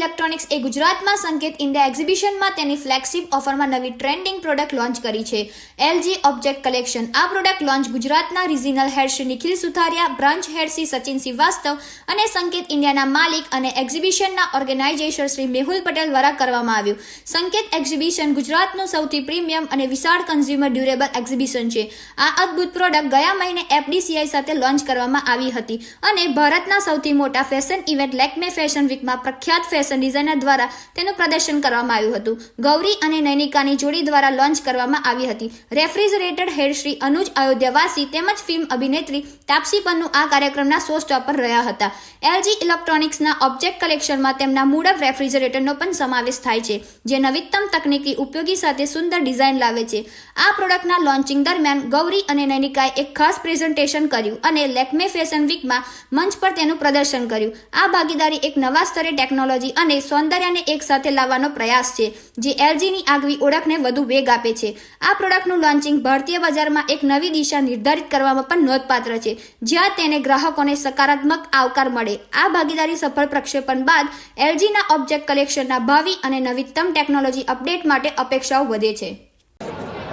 Electronics એ ગુજરાતમાં સંકેત India એક્ઝિબિશનમાં તેની ફ્લેગશિપ ઓફરમાં નવી ટ્રેન્ડિંગ પ્રોડક્ટ લોન્ચ કરી છે. LG object collection. આ પ્રોડક્ટ લોન્ચ ગુજરાતના regional head Shri Nikhil Sutharia branch head Shri Sachin Srivastava અને સંકેત ઇન્ડિયાના માલિક અને એક્ઝિબિશનના ઓર્ગેનાઇઝેશન શ્રી મેહુલ પટેલ દ્વારા કરવામાં આવ્યું. સંકેત એક્ઝિબિશન ગુજરાતનું સૌથી પ્રીમિયમ અને વિશાળ કન્ઝ્યુમર ડ્યુરેબલ એક્ઝિબિશન છે. આ અદ્ભુત પ્રોડક્ટ ગયા મહિને એફડીસીઆઈ સાથે લોન્ચ કરવામાં આવી હતી અને ભારતના સૌથી મોટા ફેશન ઇવેન્ટ લેકમે ફેશન વીકમાં પ્રખ્યાત ફેશન ડિઝાઇનર દ્વારા તેનું પ્રદર્શન કરવામાં આવ્યું હતું. ગૌરી અને નૈનિકાની જોડી દ્વારા લોન્ચ કરવામાં આવી હતી. રેફ્રિજરેટેડ હેડ શ્રી અનુજ અયોધ્યાવાસી તેમજ ફિલ્મ અભિનેત્રી તાપસી પન્નુ આ કાર્યક્રમના શો સ્ટોપર રહ્યા હતા. એલજી ઇલેક્ટ્રોનિક્સના ઓબ્જેક્ટ કલેક્શનમાં તેમના મૂળક રેફ્રિજરેટરનો પણ સમાવેશ થાય છે, જે નવીનતમ તકનીકી ઉપયોગી સાથે સુંદર ડિઝાઇન લાવે છે. આ પ્રોડક્ટના લોન્ચિંગ દરમિયાન ગૌરી અને નૈનિકાએ એક ખાસ પ્રેઝન્ટેશન કર્યું અને લેકમે ફેશન વીકમાં મંચ પર તેનું પ્રદર્શન કર્યું. આ ભાગીદારી એક નવા સ્તરે ટેકનોલોજી અને સૌંદર્યને એક સાથે લાવવાનો પ્રયાસ છે, જે એલજીની આગવી ઓળખને વધુ વેગ આપે છે. આ પ્રોડક્ટનું લોન્ચિંગ ભારતીય બજારમાં એક નવી દિશા નિર્ધારિત કરવામાં પણ નોંધપાત્ર છે, જ્યાં તેને ગ્રાહકોને સકારાત્મક આવકાર મળે. આ ભાગીદારી સફળ પ્રક્ષેપણ બાદ એલજીના ઓબ્જેક્ટ કલેક્શનના ભાવિ અને નવીનતમ ટેકનોલોજી અપડેટ માટે અપેક્ષાઓ વધે છે.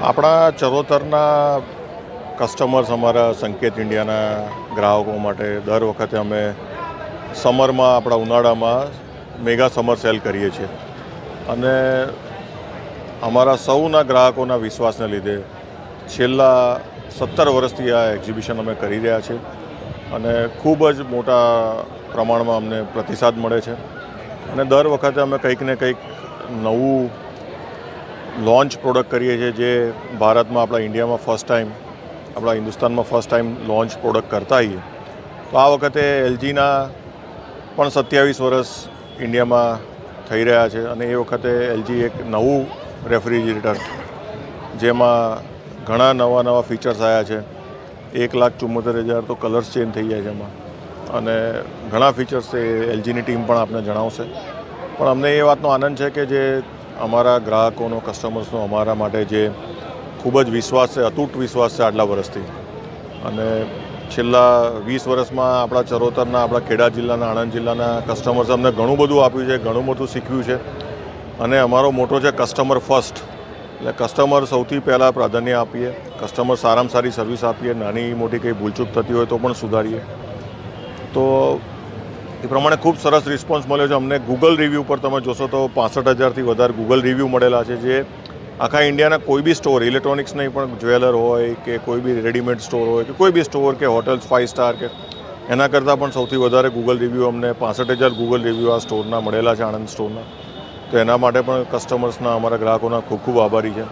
આપણા ચરોતરના કસ્ટમર્સ અમારા સંકેત ઇન્ડિયાના ગ્રાહકો માટે દર વખતે અમે સમરમાં, આપણા ઉનાળામાં મેગા સમર સેલ કરીએ છીએ. અને અમારા સૌના ગ્રાહકોના વિશ્વાસને લીધે છેલ્લા સત્તર વર્ષથી આ એક્ઝિબિશન અમે કરી રહ્યા છીએ. અને ખૂબ જ મોટા પ્રમાણમાં અમને પ્રતિસાદ મળે છે. અને દર વખતે અમે કંઈક ને કંઈક નવું લોન્ચ પ્રોડક્ટ કરીએ છીએ જે ભારતમાં આપણા ઇન્ડિયામાં ફર્સ્ટ ટાઈમ, આપણા હિન્દુસ્તાનમાં ફર્સ્ટ ટાઈમ લોન્ચ પ્રોડક્ટ કરતા હોઈએ તો આ વખતે એલજીના પણ સત્યાવીસ વર્ષ ઇન્ડિયામાં થઈ રહ્યા છે અને એ વખતે એલજી એક નવું રેફ્રિજરેટર જેમાં ઘણા નવા નવા ફીચર્સ આવ્યા છે. એક લાખ ચુમ્મોતેર હજાર તો કલર્સ ચેન્જ થઈ જાય છે એમાં. અને ઘણા ફીચર્સ એ એલજીની ટીમ પણ આપને જણાવશે. પણ અમને એ વાતનો આનંદ છે કે જે અમારા ગ્રાહકોનો, કસ્ટમર્સનો અમારા માટે જે ખૂબ જ વિશ્વાસ છે, અતૂટ વિશ્વાસ છે આટલા વર્ષથી. અને છેલ્લા વીસ વર્ષમાં આપણા ચરોતરના, આપણા ખેડા જિલ્લાના, આણંદ જિલ્લાના કસ્ટમર્સ અમને ઘણું બધું આપ્યું છે, ઘણું બધું શીખ્યું છે. અને અમારો મોટો છે કસ્ટમર ફર્સ્ટ એટલે કસ્ટમર સૌથી પહેલાં પ્રાધાન્ય આપીએ કસ્ટમર સારામાં સારી સર્વિસ આપીએ, નાની મોટી કંઈ ભૂલચૂક થતી હોય તો પણ સુધારીએ. તો એ પ્રમાણે ખૂબ સરસ રિસ્પોન્સ મળ્યો છે. અમને ગૂગલ રિવ્યૂ પર તમે જોશો તો પાસઠ હજારથી વધારે ગૂગલ રિવ્યૂ મળેલા છે, જે આખા ઇન્ડિયાના કોઈ બી સ્ટોર, ઇલેક્ટ્રોનિક્સ નહીં, પણ જ્વેલર હોય કે કોઈ બી રેડીમેડ સ્ટોર હોય કે કોઈ બી સ્ટોર કે હોટલ્સ ફાઇવ સ્ટાર કે, એના કરતાં પણ સૌથી વધારે ગૂગલ રિવ્યૂ અમને પાસઠ હજાર ગૂગલ રિવ્યૂ આ સ્ટોરના, મળેલા છે આણંદ સ્ટોરના. તો એના માટે પણ કસ્ટમર્સના અમારા ગ્રાહકોના ખૂબ ખૂબ આભારી છે.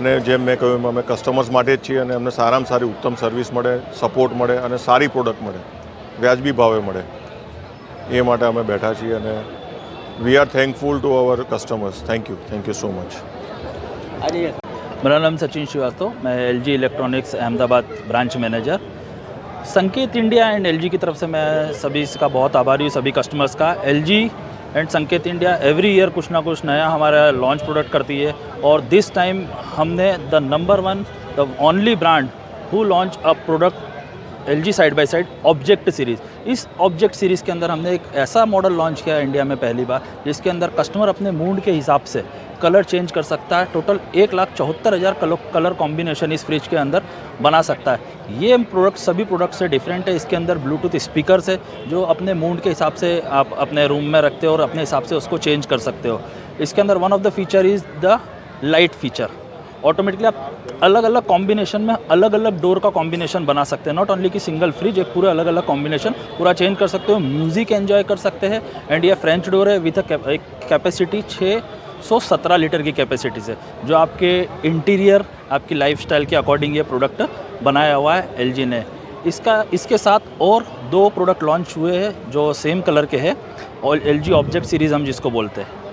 અને જેમ મેં કહ્યું એમ અમે કસ્ટમર્સ માટે જ છીએ અને અમને સારામાં સારી ઉત્તમ સર્વિસ મળે સપોર્ટ મળે અને સારી પ્રોડક્ટ મળે, વ્યાજબી ભાવે મળે. એ માટે અમે બેઠા છીએ અને we are thankful to our customers thank you thank you so much मेरा नाम सचिन श्रीवास्तव, मैं L G electronics, Ahmedabad branch manager. Sanket India and LG की तरफ़ से मैं सभी इसका बहुत आभारी हूँ, सभी कस्टमर्स का। LG and Sanket India every year कुछ ना कुछ नया हमारा लॉन्च प्रोडक्ट करती है और दिस टाइम हमने the number one the only brand who launch a product L G side by side object series इस ऑब्जेक्ट सीरीज़ के अंदर हमने एक ऐसा मॉडल लॉन्च किया इंडिया में पहली बार, जिसके अंदर कस्टमर अपने मूड के हिसाब से कलर चेंज कर सकता है। टोटल एक लाख चौहत्तर हज़ार कलर कॉम्बिनेशन इस फ्रिज के अंदर बना सकता है। ये प्रोडक्ट सभी प्रोडक्ट से डिफरेंट है। इसके अंदर ब्लूटूथ स्पीकर्स है, जो अपने मूड के हिसाब से आप अपने रूम में रखते हो और अपने हिसाब से उसको चेंज कर सकते हो। इसके अंदर one of the feature is the light feature automatically आप अलग अलग कॉम्बिनेशन में अलग अलग डोर का कॉम्बिनेशन बना सकते हैं। नॉट ओनली कि सिंगल फ्रिज एक पूरा अलग अलग कॉम्बिनेशन पूरा चेंज कर सकते हो। म्यूज़िक एंजॉय कर सकते हैं। एंड ये फ्रेंच डोर है विथ एक कैपेसिटी छः सौ सत्रह लीटर की कैपेसिटी से जो आपके इंटीरियर आपकी लाइफस्टाइल के अकॉर्डिंग ये प्रोडक्ट बनाया हुआ है एलजी ने। इसका, इसके साथ और दो प्रोडक्ट लॉन्च हुए हैं, जो सेम कलर के हैं, और एलजी ऑब्जेक्ट सीरीज़ हम जिसको बोलते हैं।